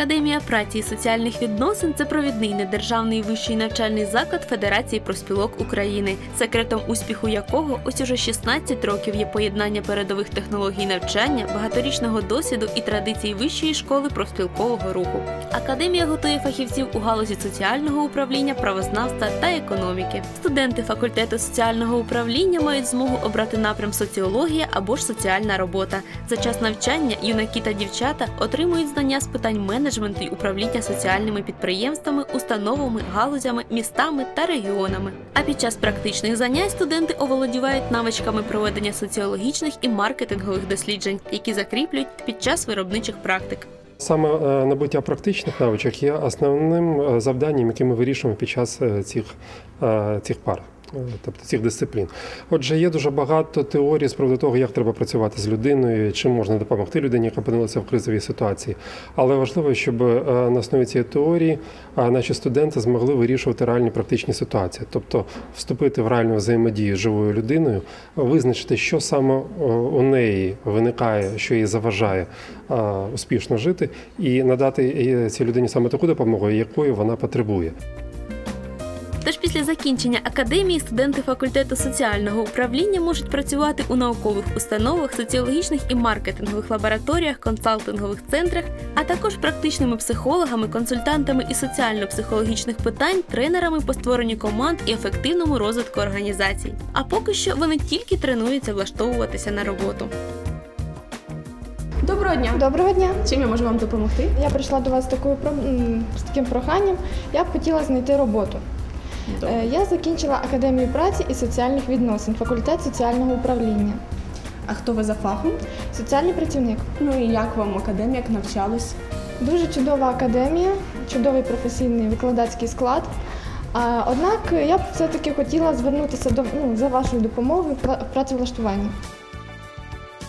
Академія праці і соціальних відносин це провідний недержавний вищий навчальний заклад Федерації профспілок України, секретом успіху якого ось уже 16 років є поєднання передових технологій навчання, багаторічного досвіду і традицій вищої школи профспілкового руху. Академія готує фахівців у галузі соціального управління, правознавства та економіки. Студенти факультету соціального управління мають змогу обрати напрям соціологія або ж соціальна робота. За час навчання юнаки та дівчата отримують знання з питань менеджменту й управління соціальними підприємствами, установами, галузями, містами та регіонами. А під час практичних занять студенти оволодівають навичками проведення соціологічних і маркетингових досліджень, які закріплюють під час виробничих практик. Саме е, набуття практичних навичок є основним е, завданням, яке ми вирішуємо під час е, цих, цих пар. Тобто цих дисциплін. Отже, є дуже багато теорій з приводу того, як треба працювати з людиною, чим можна допомогти людині, яка опинилася в кризовій ситуації. Але важливо, щоб е, на основі цієї теорії е, наші студенти змогли вирішувати реальні практичні ситуації, тобто вступити в реальну взаємодію з живою людиною, визначити, що саме е, у неї виникає, що їй заважає успішно жити, і надати цій людині саме таку допомогу, якої вона потребує. Тож після закінчення академії студенти факультету соціального управління можуть працювати у наукових установах, соціологічних і маркетингових лабораторіях, консалтингових центрах, а також практичними психологами, консультантами із соціально-психологічних питань, тренерами по створенню команд і ефективному розвитку організацій. А поки що вони тільки тренуються влаштовуватися на роботу. Доброго дня. Доброго дня. Чим я можу вам допомогти? Я прийшла до вас з такою про- з таким проханням. Я б хотіла знайти роботу. Е, Я закінчила академію праці і соціальних відносин, факультет соціального управління. А хто ви за фахом? Соціальний працівник. Ну і як вам академія, як навчались? Дуже чудова академія, чудовий професійний викладацький склад. Однак я б все-таки хотіла звернутися до ну, за вашою допомогою в в працевлаштуванні.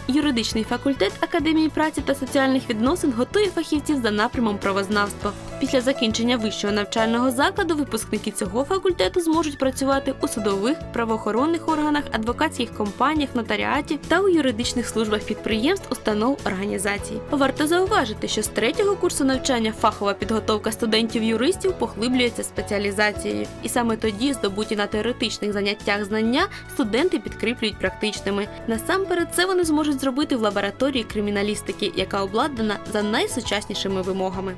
Юридичний факультет Академії праці та соціальних відносин готує фахівців за напрямом правознавства. Після закінчення вищого навчального закладу випускники цього факультету зможуть працювати у судових, правоохоронних органах, адвокатських компаніях, нотаріаті та у юридичних службах підприємств, установ, організацій. Варто зауважити, що з третього курсу навчання фахова підготовка студентів-юристів поглиблюється спеціалізацією, і саме тоді здобуті на теоретичних заняттях знання студенти підкріплюють практичними. Насамперед, це вони зможуть зробити в лабораторії криміналістики, яка обладнана за найсучаснішими вимогами.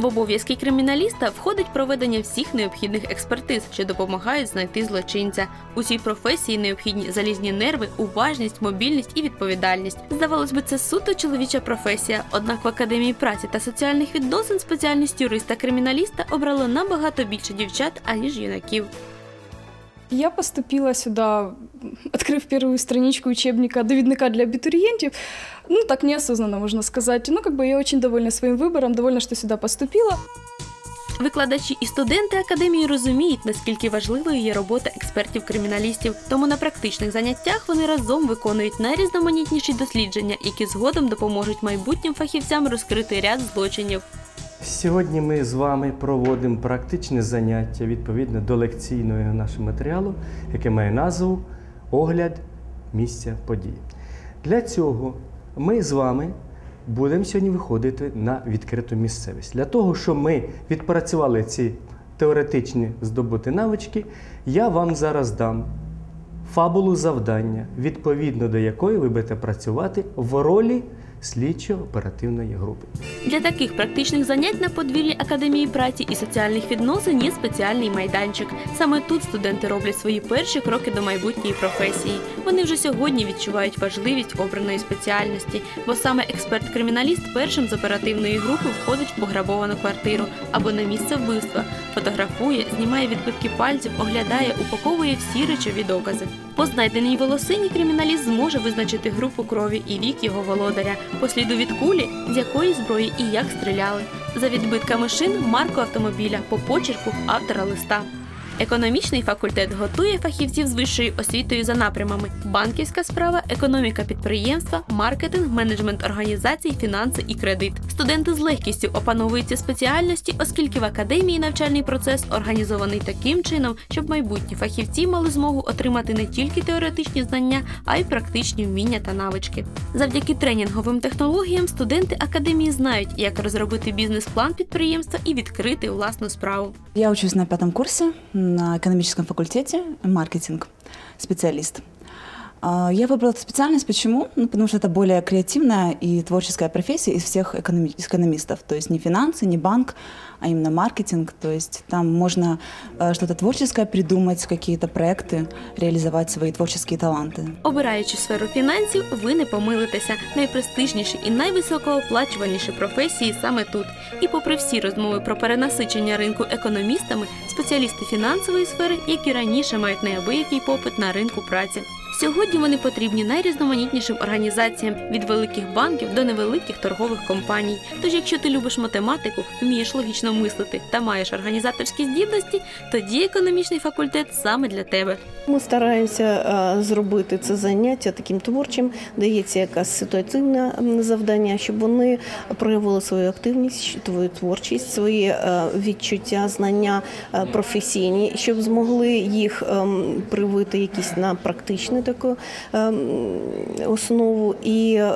В обов'язки криміналіста входить проведення всіх необхідних експертиз, що допомагають знайти злочинця. У професії необхідні залізні нерви, уважність, мобільність і відповідальність. Здавалось би, це суто чоловіча професія. Однак в академії праці та соціальних відносин спеціальність юриста-криміналіста обрало набагато більше дівчат аніж юнаків. Я поступила сюда, открыв первую страничку учебника довідника для абитуриентов, ну так неосознанно можно сказать. Ну как бы я очень довольна своим выбором, довольна, что сюда поступила. Викладачі і студенти академії розуміють, наскільки важливою є робота експертів-криміналістів. Тому на практичних заняттях вони разом виконують найрізноманітніші дослідження, які згодом допоможуть майбутнім фахівцям розкрити ряд злочинів. Сьогодні ми з вами проводимо практичне заняття відповідно до лекційного нашого матеріалу, яке має назву Огляд місця події. Для цього ми з вами будемо сьогодні виходити на відкриту місцевість. Для того, щоб ми відпрацювали ці теоретичні здобути навички, я вам зараз дам фабулу завдання, відповідно до якої ви будете працювати в ролі слідчо-оперативної групи. Для таких практичних занять на подвір'ї Академії праці і соціальних відносин є спеціальний майданчик. Саме тут студенти роблять свої перші кроки до майбутньої професії. Вони вже сьогодні відчувають важливість обраної спеціальності, бо саме експерт-криміналіст першим з оперативної групи входить в пограбовану квартиру або на місце вбивства, фотографує, знімає відбитки пальців, оглядає, упаковує всі речові докази. По знайденій волосині криміналіст зможе визначити групу крові і вік його володаря, по сліду від кулі, з якої зброї і як стріляли, за відбитками шин марку автомобіля, по почерку автора листа. Економічний факультет готує фахівців з вищою освітою за напрямами: банківська справа, економіка підприємства, маркетинг, менеджмент організацій, фінанси і кредит. Студенти з легкістю опановують ці спеціальності, оскільки в академії навчальний процес організований таким чином, щоб майбутні фахівці мали змогу отримати не тільки теоретичні знання, а й практичні вміння та навички. Завдяки тренінговим технологіям студенти академії знають, як розробити бізнес-план підприємства і відкрити власну справу. Я учусь на пятом курсе на экономическом факультете, маркетинг, специалист. А, Я выбрала эту специальность почему? Ну, потому что это более креативная и творческая профессия из всех экономи- экономистов. То есть не финансы, не банк, а именно маркетинг. То есть там можно э, что-то творческое придумать, какие-то проекты, реализовать свои творческие таланты. Обираючи сферу фінансів, ви не помилитеся. Найпрестижніші і найвисокооплачуваніші професії саме тут. І попри всі розмови про перенасичення ринку економістами, спеціалісти фінансової сфери, як і раніше, мають неабиякий попит на ринку праці. Сьогодні вони потрібні найрізноманітнішим організаціям від великих банків до невеликих торгових компаній. Тож, якщо ти любиш математику, вмієш логічно мислити та маєш організаторські здібності, тоді економічний факультет саме для тебе. Ми стараємося е, зробити це заняття таким творчим, дається якась ситуативне завдання, щоб вони проявили свою активність, свою творчість, свої е, відчуття, знання е, професійні, щоб змогли їх ем, привити якісь на практичну таку ем, основу, і е,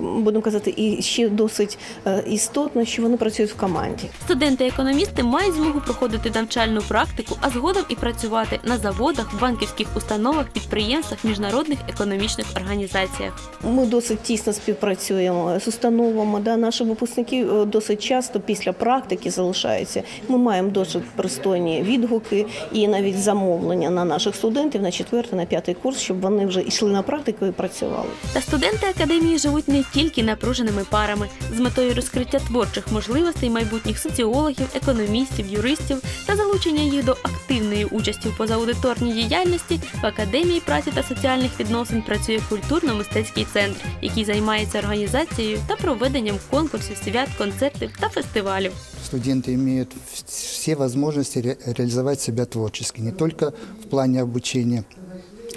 будемо казати, і ще досить е, істотно, що вони працюють в команді. Студенти-економісти мають змогу проходити навчальну практику, а згодом і працювати на заводах, банківських установах, підприємствах, міжнародних економічних організаціях. Ми досить тісно співпрацюємо з установами. Да, наші випускники е, досить часто після практики залишаються. Ми маємо досить пристойні відгуки і навіть замовлення на наших студентів на четвертий, на п'ятий курс, щоб вони вже йшли на практику і працювали. Та студенти академії живуть не тільки напруженими парами з метою розкриття творчих можливостей майбутніх соціологів, економістів, юристів та залучення їх до активної участі в позаудиторній діяльності в академії праці та соціальних відносин працює культурно-мистецький центр, який займається організацією та проведенням конкурсів, свят, концертів та фестивалів. Студенты имеют в- все возможности ре- реализовать себя творчески, не только в плане обучения,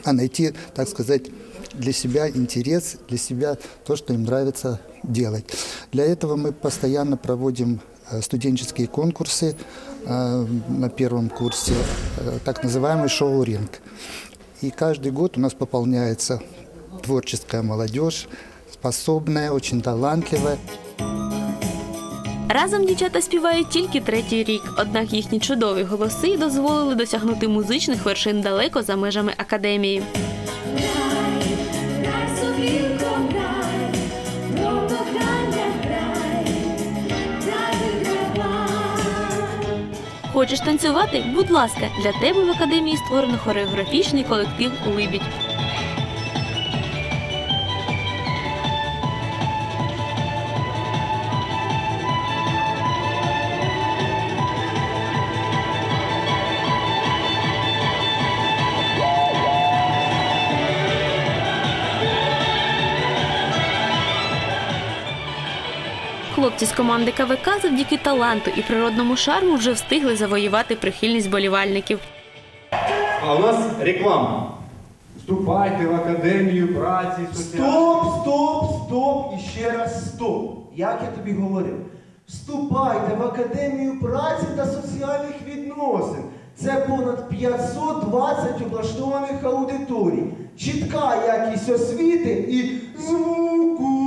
а найти, так сказать, для себя интерес, для себя то, что им нравится делать. Для этого мы постоянно проводим э, студенческие конкурсы э, на первом курсе, э, так называемый шоу-ринг. И каждый год у нас пополняется творческая молодежь, способная, очень талантливая. Разом дівчата співають тільки третій рік, однак їхні чудові голоси дозволили досягнути музичних вершин далеко за межами академії. Хочеш танцювати? Будь ласка, для тебе в академії створено хореографічний колектив Либідь. Хлопці з команди КВК завдяки таланту і природному шарму вже встигли завоювати прихильність болівальників. А у нас реклама. Вступайте в академію праці, Стоп, стоп, стоп і ще раз стоп. Як я тобі говорив, вступайте в Академію праці та соціальних відносин. Це понад 520 облаштованих аудиторій, чітка якість освіти і звуку.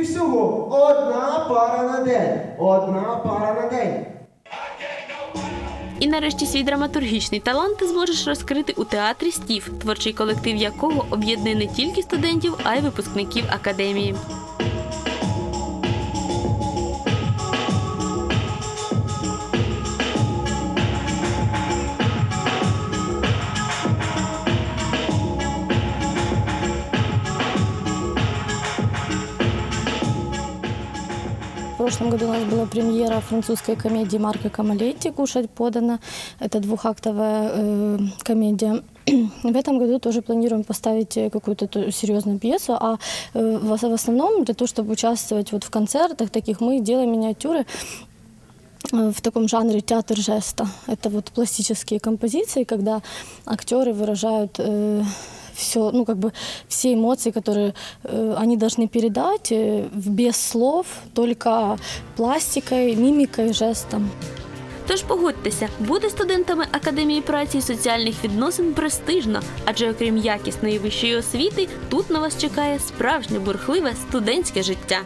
І всього одна пара на день. Одна пара на день. І нарешті свій драматургічний талант ти зможеш розкрити у театрі Стів, творчий колектив якого об'єднує не тільки студентів, а й випускників академії. прошлом году у нас была премьера французской комедии Марка Камалетти «Кушать подано». Это двухактовая э, комедия. В этом году тоже планируем поставить э, какую-то ту- серьезную пьесу, а э, в в основном для того, чтобы участвовать вот в концертах таких, мы делаем миниатюры э, в таком жанре театр жеста. Это вот пластические композиции, когда актеры выражают все, ну как бы все эмоции, которые э, они должны передать э, без слов, только пластикой, мимикой, жестом. Тож погодьтеся, бути студентами Академії праці і соціальних відносин престижно, адже окрім якісної вищої освіти, тут на вас чекає справжнє бурхливе студентське життя.